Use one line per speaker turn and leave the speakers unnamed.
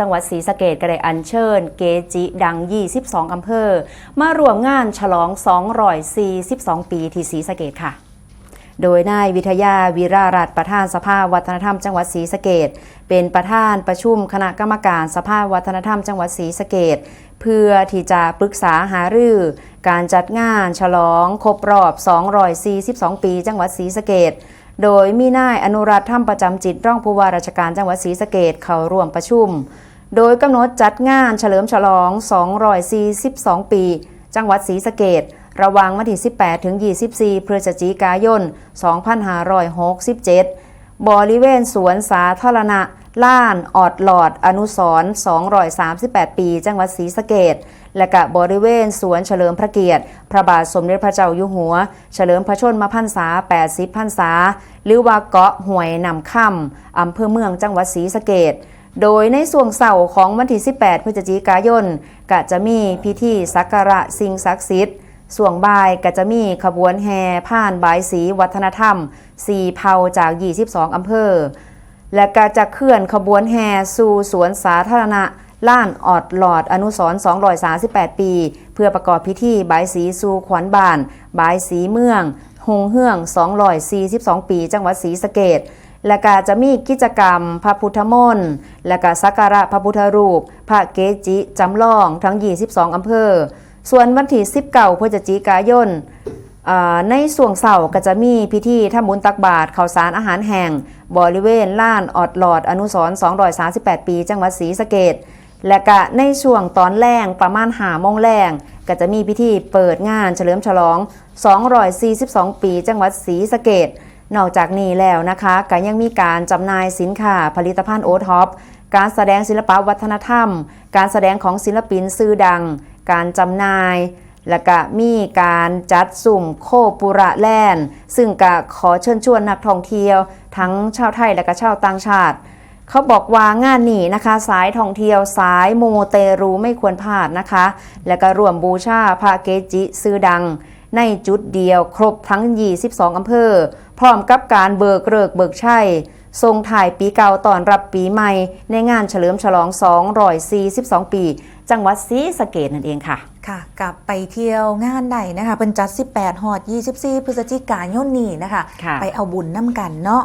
จังหวัดศรีสะเกดก็ได้อัญเชิญ เกจิดัง 22 อำเภอ มารวมงานฉลอง 242 ปีที่ศรีสะเกดค่ะ โดยนายวิทยาวีรารัตน์ประธานสภาวัฒนธรรมจังหวัดศรีสะเกดเป็นประธานประชุมคณะกรรมการสภาวัฒนธรรมจังหวัดศรีสะเกดเพื่อที่จะปรึกษาหารือ การจัดงานฉลองครบรอบ 242 ปีจังหวัดศรีสะเกดโดยมีนายอนุรัตน์ธรรมประจำจิตร่องผู้ว่าราชการจังหวัดศรีสะเกดเข้าร่วมประชุม โดยกำหนดจัดงานเฉลิมฉลอง 242 ปี จังหวัดศรีสะเกดระหว่างวันที่ 18 ถึง 24 พฤศจิกายน 2567 บริเวณสวนสาธารณะล้านออดหลอด อนุสรณ์238 ปี จังหวัดศรีสะเกดและกะบริเวณสวนเฉลิมพระเกียรติ พระบาทสมเด็จพระเจ้าอยู่หัว เฉลิมพระชนมพรรษา 80 พรรษา หรือว่าเกาะห้วยนำค่ำอำเภอเมืองจังหวัดศรีสะเกด โดยในส่วงเสาร์ของวันที่ 18 พฤศจิกายนก็จะมีพิธีสักการะสิ่งศักดิ์สิทธิ์ส่วงบ่ายก็จะมีขบวนแห่ผ่านบายสีวัฒนธรรมสีเผ่าจาก 22 อำเภอ และก็จะเคลื่อนขบวนแห่สู่สวนสาธารณะล้านออดหลอดอนุสร238 ปี เพื่อประกอบพิธีบายสีสู่ขวัญบานบายสีเมืองหงเฮือง242 ปี จังหวัดศรีสะเกด และก็จะมีกิจกรรม พระพุทธมนต์และก็สักการะพระพุทธรูป พระเกจิจำลองทั้ง 22 อำเภอ ส่วนวันที่19พฤศจิกายนในส่วงเสาร์ก็จะมีพิธีทำบุญตักบาตรข้าวสารอาหารแห่ง บริเวณล้านออดหลอดอนุสร238 ปี จังหวัดศรีสะเกดและก็ในช่วงตอนแรงประมาณหามงแรงก็จะมีพิธีเปิดงานเฉลิมฉลอง 242 ปี จังหวัดศรีสะเกด นอกจากนี้แล้วนะคะก็ยังมีการจำหน่ายสินค้าผลิตภัณฑ์โอท็อปการแสดงศิลปวัฒนธรรม การแสดงของศิลปินชื่อดัง การจำหน่าย และก็มีการจัดสุ่มโคปุระแลนด์ซึ่งก็ขอเชิญชวนนักท่องเที่ยว ทั้งชาวไทยและก็ชาวต่างชาติ เขาบอกว่างานนี้นะคะ สายท่องเที่ยวสายโมเตรูไม่ควรพลาดนะคะ และก็ร่วมบูชาพระเกจิซื่อดัง ในจุดเดียวครบทั้ง 22 อำเภอ พร้อมกับการเบิกเริกเบิกชัยทรงถ่ายปีเก่าตอนรับปีใหม่ ในงานเฉลิมฉลอง 242 ปี จังหวัดศรีสะเกดนั่นเองค่ะ
ค่ะกลับไปเที่ยวงานใดนะคะเป็นจัด 18 หอด 24 พฤศจิกายนนี้นะคะ
ค่ะ
ไปเอาบุญน้ำกันเนาะ